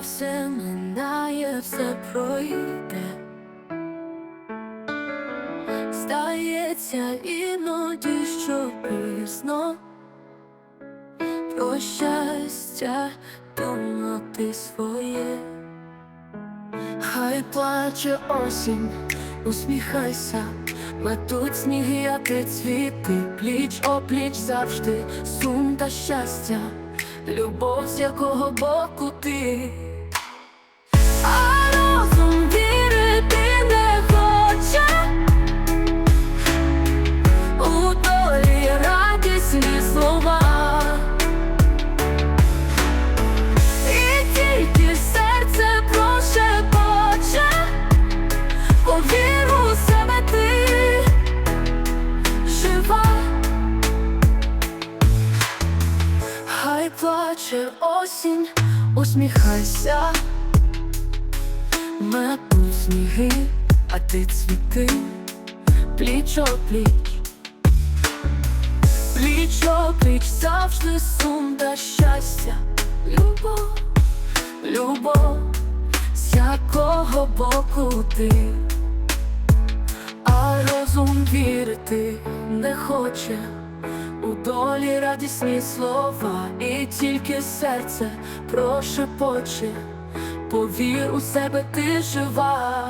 все минає, все пройде. Здається, іноді, що пізно про щастя думати своє. Хай плаче осінь, усміхайся, метуть сніги, як і цвіти, пліч опліч завжди, сум та щастя, любов з якого боку ти. А розум плаче осінь, усміхайся, метуть сніги, а ти цвіти, пліч пліч. Пліч пліч завжди сум та щастя, любов, любов, з якого боку ти, а розум вірити не хоче долі радісні слова, і тільки серце прошепоче, повір у себе ти жива.